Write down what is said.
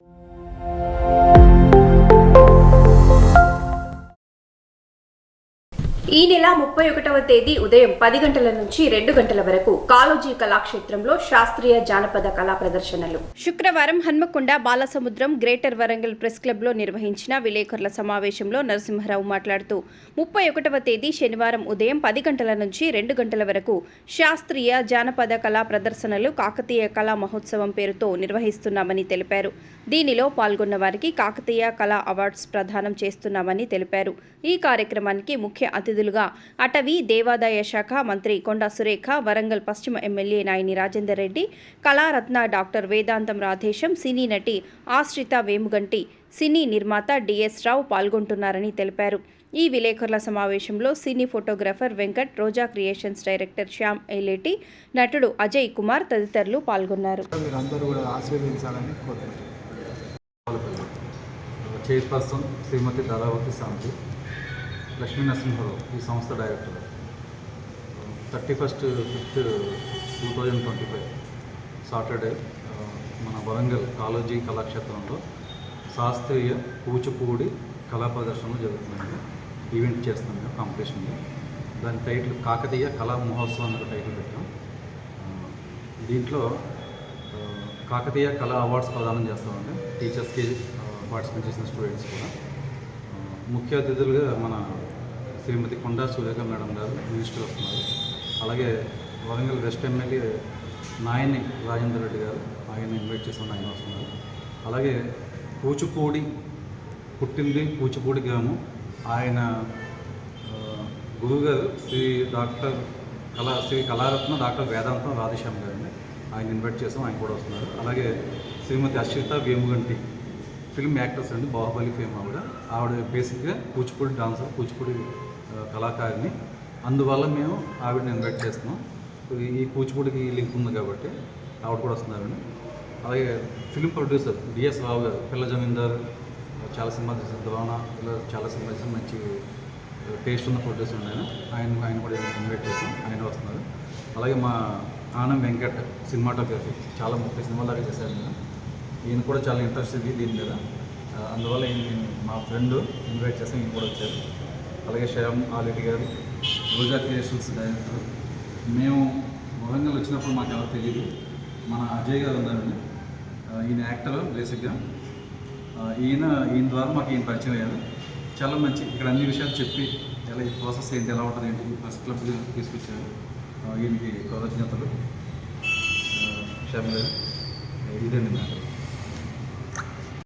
you ఈ నెల ముప్పై ఒకటవ తేదీ ఉదయం పది గంటల నుంచి రెండు గంటల వరకు కాలోజీ కళాక్షేత్రంలో శాస్త్రీయ జానపద కళా ప్రదర్శనలు. శుక్రవారం హన్మకొండ బాలసముద్రం గ్రేటర్ వరంగల్ ప్రెస్ క్లబ్లో నిర్వహించిన విలేకరుల సమావేశంలో నరసింహారావు మాట్లాడుతూ ముప్పై ఒకటవ తేదీ శనివారం ఉదయం పది గంటల నుంచి రెండు గంటల వరకు శాస్త్రీయ జానపద కళా ప్రదర్శనలు కాకతీయ కళా మహోత్సవం పేరుతో నిర్వహిస్తున్నామని తెలిపారు. దీనిలో పాల్గొన్న వారికి కాకతీయ కళా అవార్డ్స్ ప్రదానం చేస్తున్నామని తెలిపారు. ఈ కార్యక్రమానికి ముఖ్య అతిథి అతిథులుగా అటవీ దేవాదాయ శాఖ మంత్రి కొండా సురేఖ వరంగల్ పశ్చిమ MLA Nayini Rajender Reddy Kalaratna doctor Vedantam Radhesham cine నటి ఆశ్రిత వేముగంటి సినీ నిర్మాత డిఎస్ రావు పాల్గొంటున్నారని తెలిపారు. ఈ విలేకరుల సమావేశంలో cine photographer Venkat Roja creations director Shyam Eleti నటుడు అజయ్ కుమార్ తదితరులు పాల్గొన్నారు. మీరు అందరూ కూడా ఆశీర్వదించాలని కోరుకుంటున్నాను చైర్పర్సన్ శ్రీమతి ధారావతి శాంతి. లక్ష్మీ నరసింహరావు ఈ సంస్థ director. Thirty first fifth two thousand twenty five Saturday మన వరంగల్ కాలోజీ కళాక్షేత్రంలో శాస్త్రీయ కూచిపూడి కళా ప్రదర్శనలు జరుగుతున్నాయి. ఈవెంట్ చేస్తున్నాం కాంపిటీషన్లో. దాని టైటిల్ కాకతీయ కళా మహోత్సవం అనే టైటిల్ పెట్టాం. దీంట్లో కాకతీయ కళా అవార్డ్స్ ప్రదానం చేస్తామండి. టీచర్స్కి పార్టిసిపేట్ చేసిన స్టూడెంట్స్ కూడా. ముఖ్య అతిథులుగా మన శ్రీమతి కొండా సురేఖ మేడం గారు మినిస్టర్ వస్తున్నారు అలాగే వరంగల్ వెస్ట్ ఎమ్మెల్యే నాయని రాజేందర్ రెడ్డి గారు ఆయన ఇన్వైట్ చేసిన ఆయన వస్తున్నారు. అలాగే కూచిపూడి పుట్టింది కూచిపూడి గ్రామం. ఆయన ఆ, గురువుగారు శ్రీ డాక్టర్ కళా శ్రీ కళారత్న డాక్టర్ వేదాంతం రాధేశ్యామ్ గారిని ఆయన ఇన్వైట్ చేసాం ఆయన కూడా వస్తున్నారు. అలాగే శ్రీమతి అశ్విత వేముగంటి ఫిల్మ్ యాక్టర్స్ అండి బాహుబలి ఫేమ్ ఆవిడ. ఆవిడ బేసిక్గా కూచిపూడి డాన్సర్ కూచిపూడి కళాకారిణి అందువల్ల మేము ఆవిడని ఇన్వైట్ చేస్తున్నాం. ఈ కూచిపూడికి లింక్ ఉంది కాబట్టి ఆవిడ కూడా వస్తున్నారండి అలాగే ఫిల్మ్ ప్రొడ్యూసర్ డిఎస్ రావు గారు పిల్ల జమీందార్ చాలా సినిమా తీసిన ద్రోణ ఇలా చాలా సినిమా తీసిన మంచి టేస్ట్ ఉన్న ప్రొడ్యూసర్ ఆయన. ఆయన ఆయన కూడా ఇన్వైట్ చేసాం ఆయన వస్తున్నారు. అలాగే మా ఆనంద్ వెంకట్ సినిమాటోగ్రఫీ చాలా ముప్పై సినిమాలు దాకా చేశారు నేను ఈయన కూడా చాలా ఇంట్రెస్ట్ ఇది దీని మీద. అందువల్ల ఈయన మా ఫ్రెండ్ ఇన్వైట్ చేసాం ఈయన కూడా వచ్చారు. అలాగే శ్యామ్ ఆలెడ్డి గారు రోజా క్రియేషన్స్ డైరెక్టర్. మేము వరంగల్ వచ్చినప్పుడు మాకు ఎవరు తెలియదు మన అజయ్ గారు ఉన్నారండి. ఈయన యాక్టర్ బేసిక్గా. ఈయన ఈయన ద్వారా మాకు ఈయన పరిచయం అయ్యారు. చాలా మంచి ఇక్కడ అన్ని విషయాలు చెప్పి ఎలా ఈ ప్రాసెస్ ఏంటి ఎలా ఉంటుంది ఏంటి ఫస్ట్ క్లబ్ తీసుకొచ్చారు. ఈయనకి కృతజ్ఞతలు శ్యామ్ గారు ఇదండి మ్యాటర్.